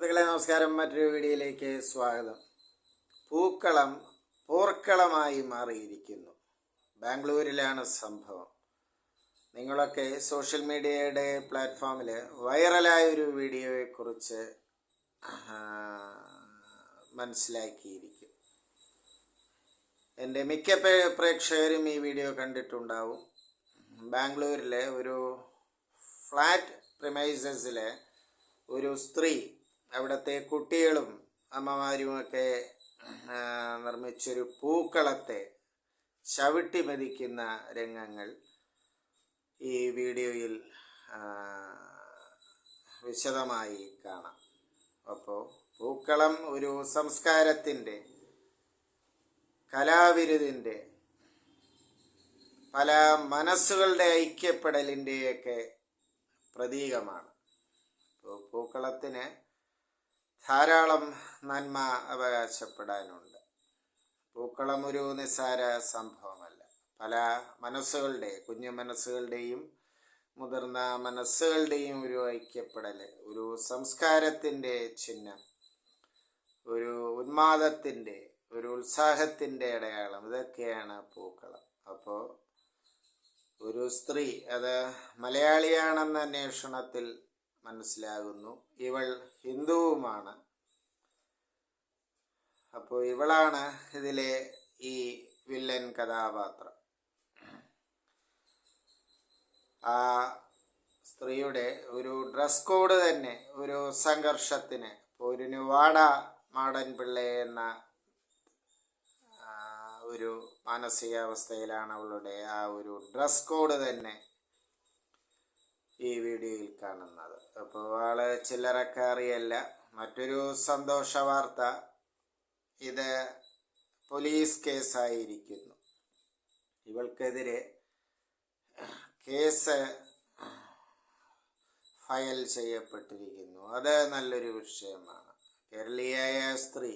സുഹൃത്തുക്കളെ നമസ്കാരം. മറ്റൊരു വീഡിയോയിലേക്ക് സ്വാഗതം. പൂക്കളം പോർക്കളമായി മാറിയിരിക്കുന്നു. ബാംഗ്ലൂരിലാണ് സംഭവം. നിങ്ങളൊക്കെ സോഷ്യൽ മീഡിയയുടെ പ്ലാറ്റ്ഫോമിൽ വൈറലായ ഒരു വീഡിയോയെക്കുറിച്ച് മനസ്സിലാക്കിയിരിക്കും. എന്റെ മിക്ക പ്രേക്ഷകരും ഈ വീഡിയോ കണ്ടിട്ടുണ്ടാവും. ബാംഗ്ലൂരിലെ ഒരു ഫ്ലാറ്റ് പ്രിമൈസസിലെ ഒരു സ്ത്രീ അവിടുത്തെ കുട്ടികളും അമ്മമാരുമൊക്കെ നിർമ്മിച്ചൊരു പൂക്കളത്തെ ചവിട്ടി മതിക്കുന്ന രംഗങ്ങൾ ഈ വീഡിയോയിൽ വിശദമായി കാണാം. അപ്പോൾ പൂക്കളം ഒരു സംസ്കാരത്തിന്റെ കലാവിരുതിന്റെ പല മനസ്സുകളുടെ ഐക്യപ്പെടലിന്റെയൊക്കെ പ്രതീകമാണ്. പൂക്കളത്തിന് ധാരാളം നന്മ അവകാശപ്പെടാനുണ്ട്. പൂക്കളം ഒരു നിസ്സാര സംഭവമല്ല. പല മനസ്സുകളുടെ കുഞ്ഞു മനസ്സുകളുടെയും മുതിർന്ന മനസ്സുകളുടെയും ഒരു ഐക്യപ്പെടൽ ഒരു സംസ്കാരത്തിന്റെ ചിഹ്നം ഒരു ഉന്മാദത്തിന്റെ ഒരു ഉത്സാഹത്തിന്റെ അടയാളം. ഇതൊക്കെയാണ് പൂക്കളം. അപ്പോൾ ഒരു സ്ത്രീ അത് മലയാളിയാണെന്ന അന്വേഷണത്തിൽ മനസ്സിലാകുന്നു. ഇവൾ ഹിന്ദുവുമാണ്. അപ്പോൾ ഇവളാണ് ഇതിലെ ഈ വില്ലൻ കഥാപാത്രം. ആ സ്ത്രീയുടെ ഒരു ഡ്രസ് കോഡ് തന്നെ ഒരു സംഘർഷത്തിന് ഒരു നുവാട മാടൻ പിള്ള എന്ന ഒരു മാനസികാവസ്ഥയിലാണ് അവളുടെ ആ ഒരു ഡ്രസ് കോഡ് തന്നെ ഈ വീഡിയോയിൽ കാണുന്നത്. അപ്പോൾ ആൾ ചില്ലറക്കാരിയല്ല മറ്റൊരു സന്തോഷ വാർത്ത. ഇത് പോലീസ് കേസായിരിക്കുന്നു. ഇവൾക്കെതിരെ കേസ് ഫയൽ ചെയ്യപ്പെട്ടിരിക്കുന്നു. അത് നല്ലൊരു വിഷയമാണ്. കേരളീയായ സ്ത്രീ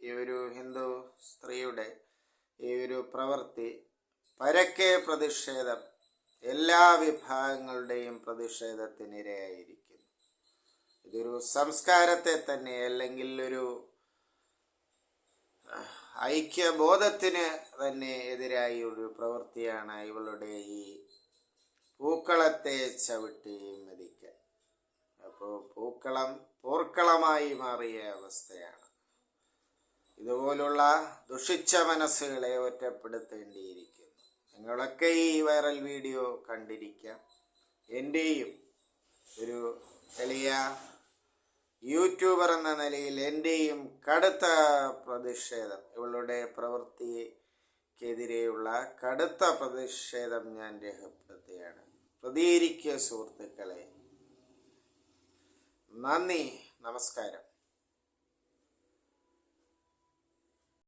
ഈ ഒരു ഹിന്ദു സ്ത്രീയുടെ ഈ ഒരു പ്രവൃത്തി പരക്കെ പ്രതിഷേധം എല്ലാ വിഭാഗങ്ങളുടെയും പ്രതിഷേധത്തിനിരയായിരിക്കുന്നു. ഇതൊരു സംസ്കാരത്തെ തന്നെ അല്ലെങ്കിൽ ഒരു ഐക്യബോധത്തിന് തന്നെ എതിരായി ഒരു പ്രവൃത്തിയാണ് ഇവളുടെ ഈ പൂക്കളത്തെ ചവിട്ടി മതിക്കൽ. അപ്പോൾ പൂക്കളം പോർക്കളമായി മാറിയ അവസ്ഥയാണ്. ഇതുപോലുള്ള ദുഷിച്ച മനസ്സുകളെ ഒറ്റപ്പെടുത്തേണ്ടിയിരിക്കുന്നു. നിങ്ങളൊക്കെ ഈ വൈറൽ വീഡിയോ കണ്ടിരിക്കാം. എന്റെയും ഒരു ചെറിയ യൂട്യൂബർ എന്ന നിലയിൽ എന്റെയും കടുത്ത പ്രതിഷേധം ഇവളുടെ പ്രവൃത്തിക്കെതിരെയുള്ള കടുത്ത പ്രതിഷേധം ഞാൻ രേഖപ്പെടുത്തുകയാണ്. പ്രതികരിക്കുക സുഹൃത്തുക്കളെ. നന്ദി നമസ്കാരം.